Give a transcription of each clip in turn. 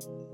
Música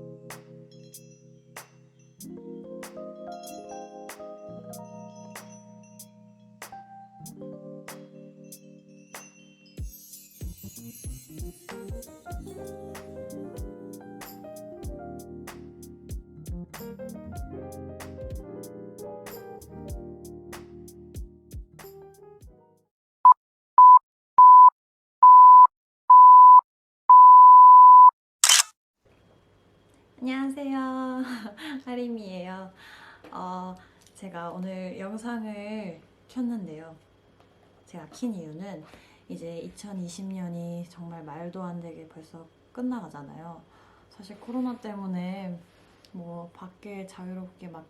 안녕하세요. 하림이에요. 어, 제가 오늘 영상을 켰는데요. 제가 킨 이유는 이제 2020년이 정말 말도 안 되게 벌써 끝나가잖아요. 사실 코로나 때문에 뭐 밖에 자유롭게 막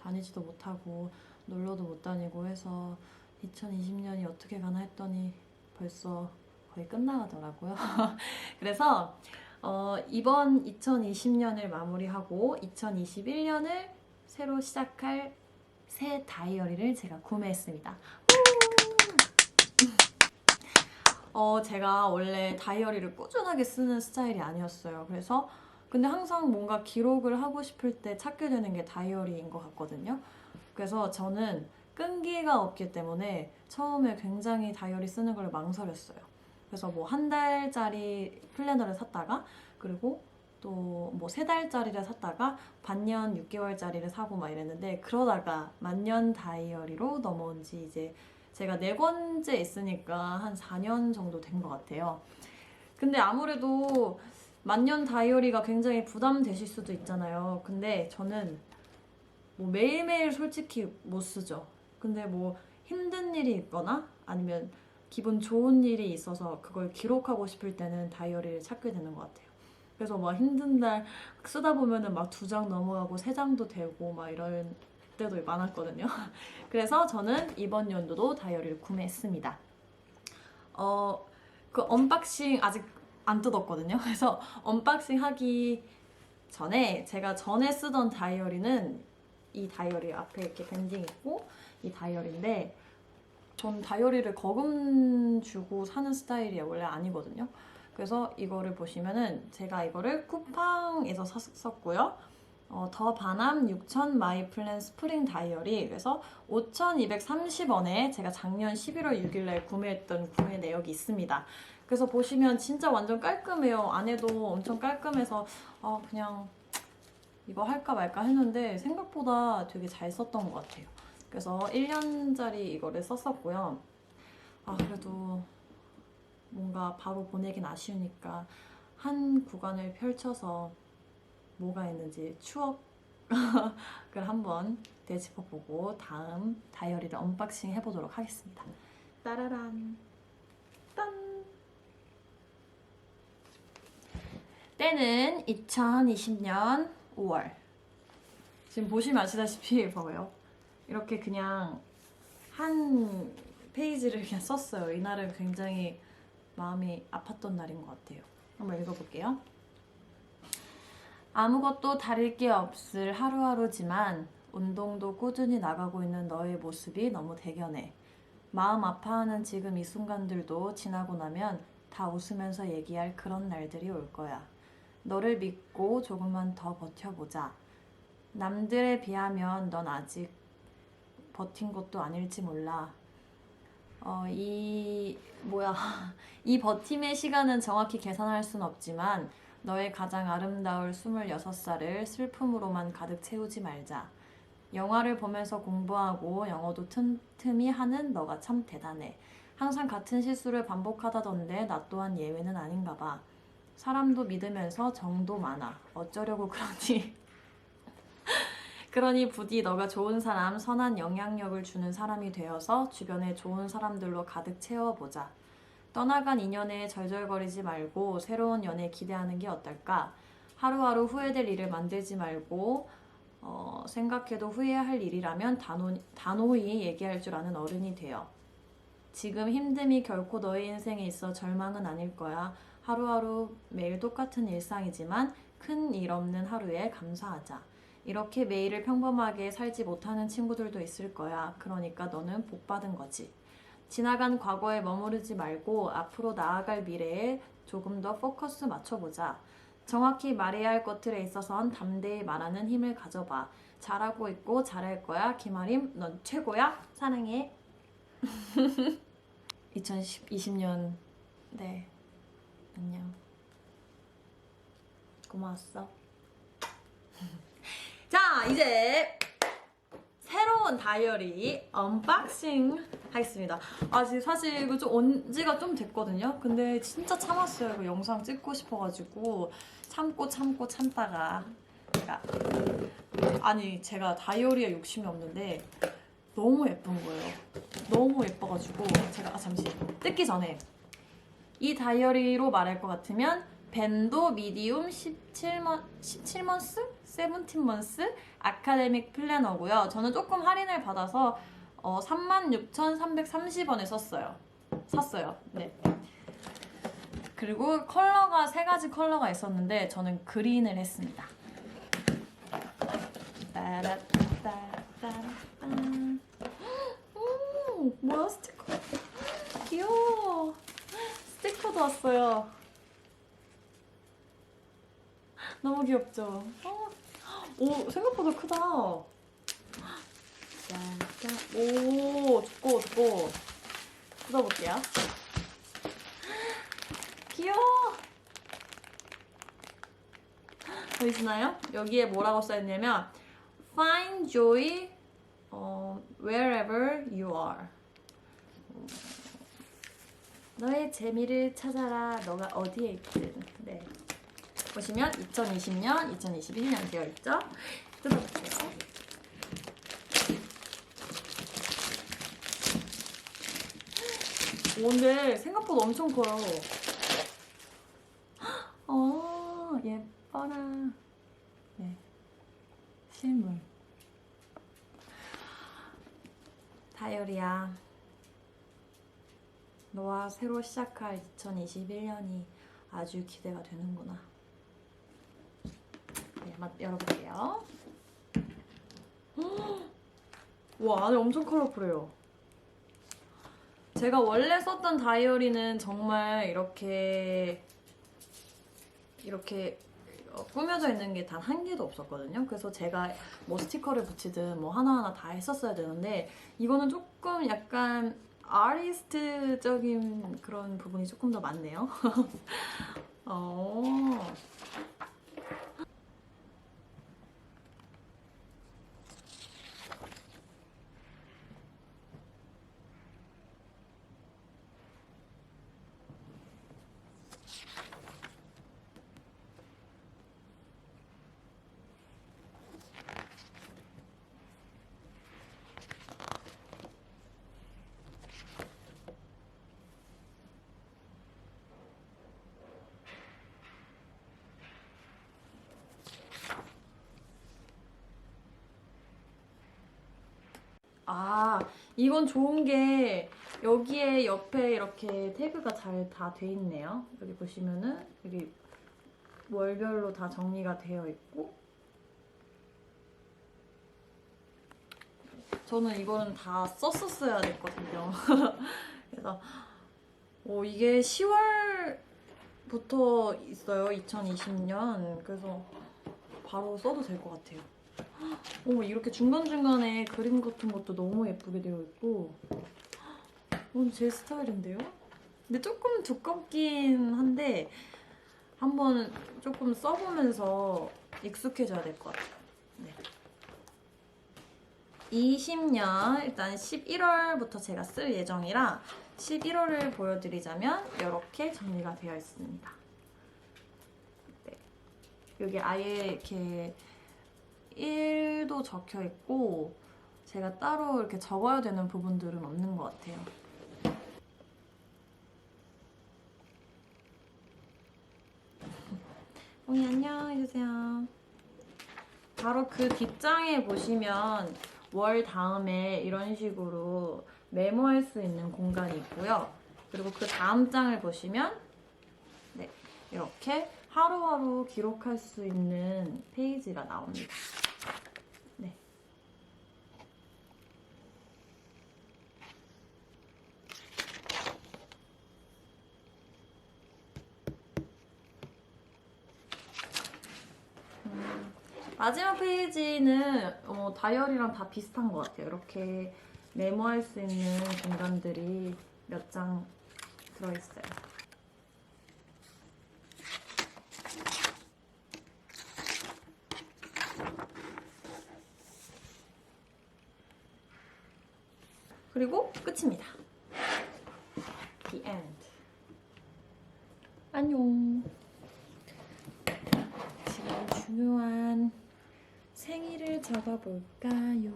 다니지도 못하고 놀러도 못 다니고 해서 2020년이 어떻게 가나 했더니 벌써 거의 끝나가더라고요. 그래서 어, 이번 2020년을 마무리하고 2021년을 새로 시작할 새 다이어리를 제가 구매했습니다. 어, 제가 원래 다이어리를 꾸준하게 쓰는 스타일이 아니었어요. 그래서 근데 항상 뭔가 기록을 하고 싶을 때 찾게 되는 게 다이어리인 것 같거든요. 그래서 저는 끈기가 없기 때문에 처음에 굉장히 다이어리 쓰는 걸 망설였어요. 그래서 뭐 한 달짜리 플래너를 샀다가 그리고 또 뭐 세 달짜리를 샀다가 반년 6개월짜리를 사고 막 이랬는데 그러다가 만년 다이어리로 넘어온 지 이제 제가 네 번째 있으니까 한 4년 정도 된 것 같아요. 근데 아무래도 만년 다이어리가 굉장히 부담되실 수도 있잖아요. 근데 저는 뭐 매일매일 솔직히 못 쓰죠. 근데 뭐 힘든 일이 있거나 아니면 기분 좋은 일이 있어서 그걸 기록하고 싶을 때는 다이어리를 찾게 되는 것 같아요. 그래서 막 힘든 날 쓰다 보면은 막 두 장 넘어가고 세 장도 되고 막 이런 때도 많았거든요. 그래서 저는 이번 연도도 다이어리를 구매했습니다. 어, 그 언박싱 아직 안 뜯었거든요. 그래서 언박싱 하기 전에 제가 전에 쓰던 다이어리는 이 다이어리 앞에 이렇게 밴딩 있고 이 다이어리인데 전 다이어리를 거금 주고 사는 스타일이 원래 아니거든요. 그래서 이거를 보시면은 제가 이거를 쿠팡에서 샀었고요. 어, 더 바남 6000 마이 플랜 스프링 다이어리 그래서 5230원에 제가 작년 11월 6일날 구매했던 구매 내역이 있습니다. 그래서 보시면 진짜 완전 깔끔해요. 안에도 엄청 깔끔해서 아, 그냥 이거 할까 말까 했는데 생각보다 되게 잘 썼던 것 같아요. 그래서 1년짜리 이거를 썼었고요. 아, 그래도 뭔가 바로 보내긴 아쉬우니까 한 구간을 펼쳐서 뭐가 있는지 추억을 한번 되짚어보고 다음 다이어리를 언박싱 해보도록 하겠습니다. 따라란 딴 때는 2020년 5월 지금 보시면 아시다시피 봐봐요 이렇게 그냥 한 페이지를 그냥 썼어요 이날은 굉장히 마음이 아팠던 날인 것 같아요 한번 읽어볼게요 아무것도 다를 게 없을 하루하루지만 운동도 꾸준히 나가고 있는 너의 모습이 너무 대견해. 마음 아파하는 지금 이 순간들도 지나고 나면 다 웃으면서 얘기할 그런 날들이 올 거야. 너를 믿고 조금만 더 버텨보자. 남들에 비하면 넌 아직 버틴 것도 아닐지 몰라. 어, 이, 뭐야. 이 버팀의 시간은 정확히 계산할 순 없지만 너의 가장 아름다울 26살을 슬픔으로만 가득 채우지 말자. 영화를 보면서 공부하고 영어도 틈틈이 하는 너가 참 대단해. 항상 같은 실수를 반복하다던데 나 또한 예외는 아닌가 봐. 사람도 믿으면서 정도 많아. 어쩌려고 그러니? 그러니 부디 너가 좋은 사람, 선한 영향력을 주는 사람이 되어서 주변에 좋은 사람들로 가득 채워보자. 떠나간 인연에 절절거리지 말고 새로운 연애 기대하는 게 어떨까? 하루하루 후회될 일을 만들지 말고 어, 생각해도 후회할 일이라면 단호, 단호히 얘기할 줄 아는 어른이 되어. 지금 힘듦이 결코 너의 인생에 있어 절망은 아닐 거야. 하루하루 매일 똑같은 일상이지만 큰 일 없는 하루에 감사하자. 이렇게 매일을 평범하게 살지 못하는 친구들도 있을 거야. 그러니까 너는 복 받은 거지. 지나간 과거에 머무르지 말고 앞으로 나아갈 미래에 조금 더 포커스 맞춰보자. 정확히 말해야 할 것들에 있어선 담대히 말하는 힘을 가져봐. 잘하고 있고 잘할 거야. 김아림, 넌 최고야. 사랑해. 2020년 네 안녕 고마웠어 자 이제 새로운 다이어리 언박싱 하겠습니다. 아 지금 사실 이거 좀 온 지가 좀 됐거든요. 근데 진짜 참았어요. 이거 영상 찍고 싶어가지고 참고 참고 참다가 제가 아니 제가 다이어리에 욕심이 없는데 너무 예쁜 거예요. 너무 예뻐가지고 제가 아 잠시 뜯기 전에 이 다이어리로 말할 것 같으면 밴도 미디움 17먼 17먼스? 17먼스 아카데믹 플래너고요. 저는 조금 할인을 받아서 어, 36,330원에 썼어요. 샀어요. 네. 그리고 컬러가 세 가지 컬러가 있었는데 저는 그린을 했습니다. 따라따따따. 음, 뭐야 스티커? 귀여워. 스티커도 왔어요. 너무 귀엽죠? 어, 오 생각보다 크다. 짠짠. 오 두꺼워 두꺼워. 뜯어볼게요. 귀여워. 보이시나요? 여기에 뭐라고 써있냐면 Find joy 어, wherever you are. 어, 너의 재미를 찾아라. 너가 어디에 있든. 네. 보시면 2020년, 2021년 되어 있죠? 뜯어볼게요. 오, 근데 생각보다 엄청 커요. 어, 예뻐라. 네. 실물. 다이어리야. 너와 새로 시작할 2021년이 아주 기대가 되는구나. 네, 맛 열어볼게요. 헉! 와, 안에 엄청 컬러풀해요. 제가 원래 썼던 다이어리는 정말 이렇게 이렇게 어, 꾸며져 있는 게 단 한 개도 없었거든요. 그래서 제가 뭐 스티커를 붙이든 뭐 하나하나 다 했었어야 되는데 이거는 조금 약간 아리스트적인 그런 부분이 조금 더 많네요. 어. 아, 이건 좋은 게 여기에 옆에 이렇게 태그가 잘 다 돼 있네요. 여기 보시면은 여기 월별로 다 정리가 되어 있고 저는 이거는 다 썼었어야 됐거든요. 그래서 어, 이게 10월부터 있어요. 2020년. 그래서 바로 써도 될 것 같아요. 어, 이렇게 중간중간에 그림 같은 것도 너무 예쁘게 되어 있고 어, 제 스타일인데요? 근데 조금 두껍긴 한데 한번 조금 써보면서 익숙해져야 될 것 같아요. 네. 20년 일단 11월부터 제가 쓸 예정이라 11월을 보여드리자면 이렇게 정리가 되어 있습니다. 네. 여기 아예 이렇게 1도 적혀 있고 제가 따로 이렇게 적어야 되는 부분들은 없는 것 같아요. 뽕이 안녕 해주세요. 바로 그 뒷장에 보시면 월 다음에 이런 식으로 메모할 수 있는 공간이 있고요. 그리고 그 다음 장을 보시면 네, 이렇게 하루하루 기록할 수 있는 페이지가 나옵니다. 페이지는 어, 다이어리랑 다 비슷한 것 같아요. 이렇게 메모할 수 있는 공간들이 몇 장 들어있어요. 그리고 끝입니다. The end. 안녕. 지금 중요한 생일을 적어볼까요?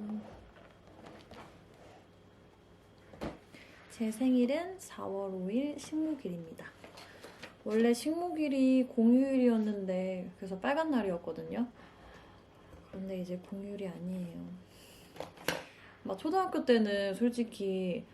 제 생일은 4월 5일 식목일입니다. 원래 식목일이 공휴일이었는데 그래서 빨간 날이었거든요. 그런데 이제 공휴일이 아니에요. 막 초등학교 때는 솔직히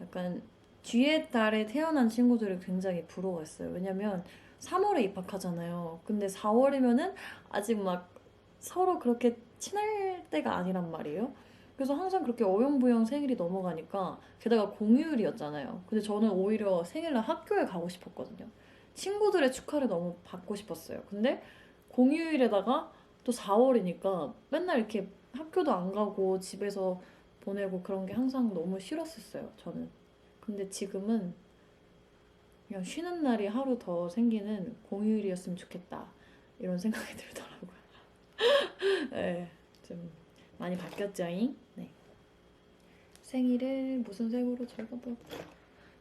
약간 뒤에 달에 태어난 친구들을 굉장히 부러워했어요. 왜냐면 3월에 입학하잖아요. 근데 4월이면은 아직 막 서로 그렇게 친할 때가 아니란 말이에요. 그래서 항상 그렇게 어영부영 생일이 넘어가니까 게다가 공휴일이었잖아요. 근데 저는 오히려 생일날 학교에 가고 싶었거든요. 친구들의 축하를 너무 받고 싶었어요. 근데 공휴일에다가 또 4월이니까 맨날 이렇게 학교도 안 가고 집에서 보내고 그런 게 항상 너무 싫었었어요. 저는. 근데 지금은 그냥 쉬는 날이 하루 더 생기는 공휴일이었으면 좋겠다 이런 생각이 들더라고요. 네, 좀 많이 바뀌었죠잉? 네. 생일을 무슨 색으로 적어볼까?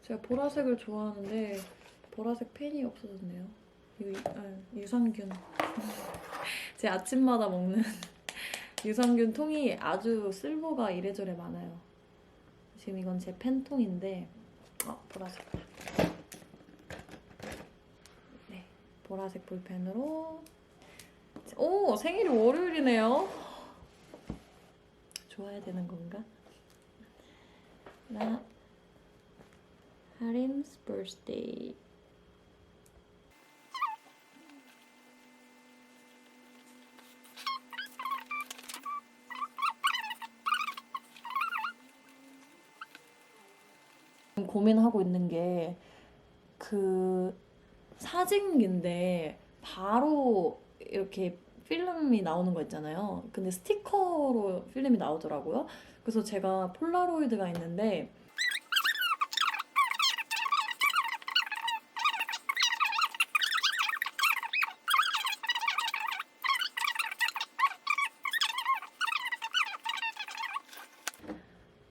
제가 보라색을 좋아하는데 보라색 펜이 없어졌네요. 유, 아, 유산균. 제 아침마다 먹는 유산균 통이 아주 쓸모가 이래저래 많아요. 지금 이건 제 펜통인데 어, 보라색. 네, 보라색 볼펜으로 오, 생일이 월요일이네요. 좋아야 되는 건가? 나 하림's birthday. 고민하고 있는 게 그 사진기인데 바로 이렇게 필름이 나오는 거 있잖아요. 근데 스티커로 필름이 나오더라고요. 그래서 제가 폴라로이드가 있는데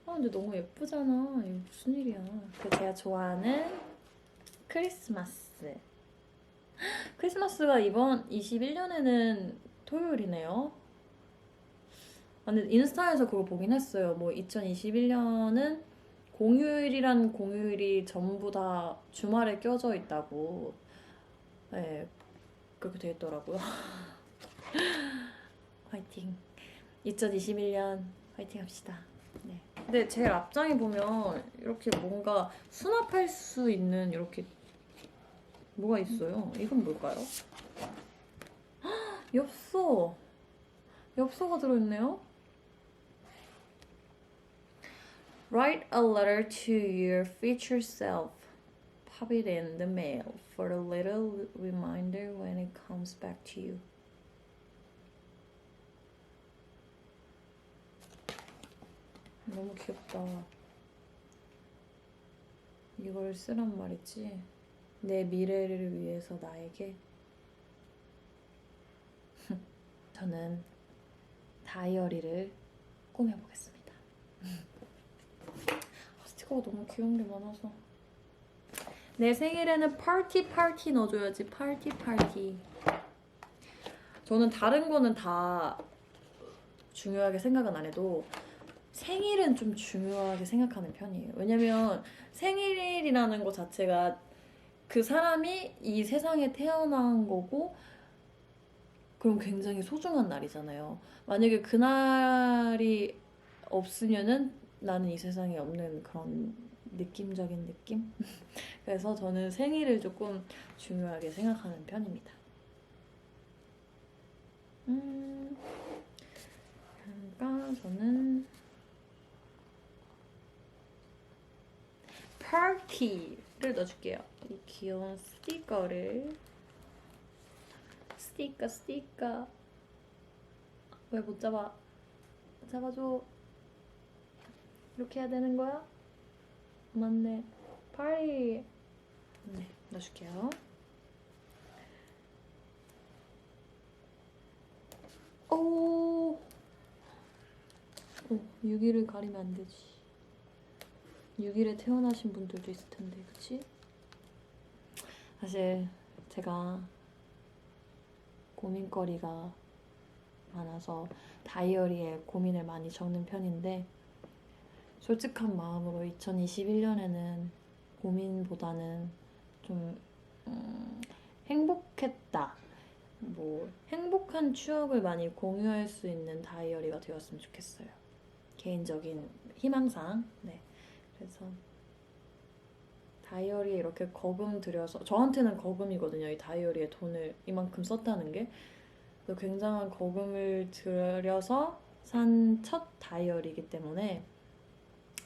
아 근데 너무 예쁘잖아. 이거 무슨 일이야. 그 제가 좋아하는 크리스마스. 크리스마스가 이번 21년에는 토요일이네요. 아, 근데 인스타에서 그걸 보긴 했어요. 뭐 2021년은 공휴일이란 공휴일이 전부 다 주말에 껴져 있다고. 네, 그렇게 돼 있더라고요. 화이팅. 2021년 화이팅 합시다. 네. 근데 제일 앞장에 보면 이렇게 뭔가 수납할 수 있는 이렇게 뭐가 있어요? 이건 뭘까요? 헉, 엽서! 엽서가 들어있네요? Write a letter to your future self. Pop it in the mail for a little reminder when it comes back to you. 너무 귀엽다. 이걸 쓰란 말이지. 내 미래를 위해서 나에게 저는 다이어리를 꾸며보겠습니다. 아, 스티커가 너무 귀여운 게 많아서 내 생일에는 파티 파티 넣어줘야지 파티 파티 저는 다른 거는 다 중요하게 생각은 안 해도 생일은 좀 중요하게 생각하는 편이에요. 왜냐면 생일이라는 것 자체가 그 사람이 이 세상에 태어난 거고 그럼 굉장히 소중한 날이잖아요. 만약에 그날이 없으면은 나는 이 세상에 없는 그런 느낌적인 느낌? 그래서 저는 생일을 조금 중요하게 생각하는 편입니다. 음, 그러니까 저는 파티를 넣어줄게요. 이 귀여운 스티커를 스티커 스티커 왜 못 잡아? 잡아줘. 이렇게 해야 되는 거야? 맞네. 파리. 네, 넣어줄게요. 오. 어, 6일을 가리면 안 되지. 6일에 태어나신 분들도 있을 텐데, 그치? 사실 제가 고민거리가 많아서 다이어리에 고민을 많이 적는 편인데 솔직한 마음으로 2021년에는 고민보다는 좀 음, 행복했다. 뭐 행복한 추억을 많이 공유할 수 있는 다이어리가 되었으면 좋겠어요. 개인적인 희망상. 네. 그래서 다이어리에 이렇게 거금 들여서 저한테는 거금이거든요. 이 다이어리에 돈을 이만큼 썼다는 게 굉장한 거금을 들여서 산 첫 다이어리이기 때문에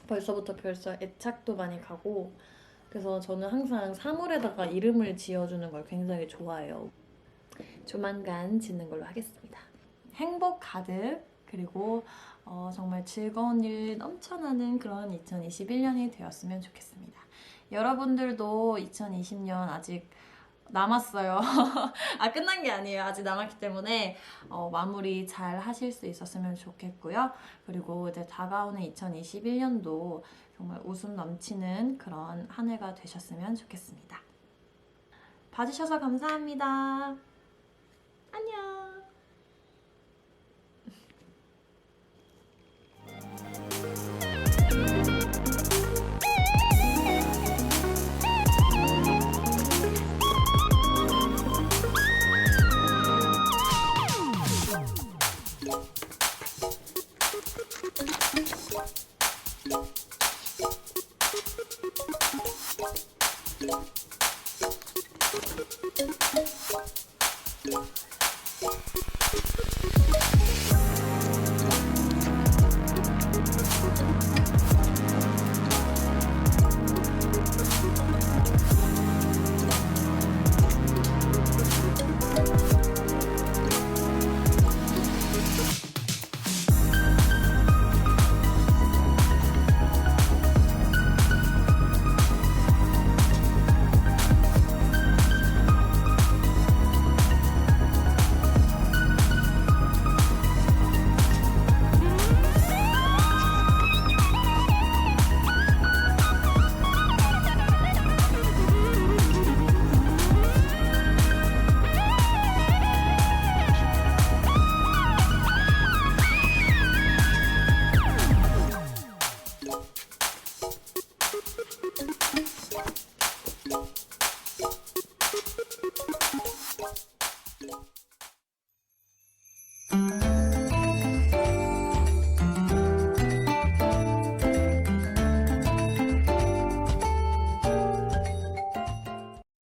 벌써부터 벌써 애착도 많이 가고 그래서 저는 항상 사물에다가 이름을 지어주는 걸 굉장히 좋아해요. 조만간 짓는 걸로 하겠습니다. 행복 가득 그리고 어, 정말 즐거운 일 넘쳐나는 그런 2021년이 되었으면 좋겠습니다. 여러분들도 2020년 아직 남았어요. 아 끝난 게 아니에요. 아직 남았기 때문에 어, 마무리 잘 하실 수 있었으면 좋겠고요. 그리고 이제 다가오는 2021년도 정말 웃음 넘치는 그런 한 해가 되셨으면 좋겠습니다. 봐주셔서 감사합니다.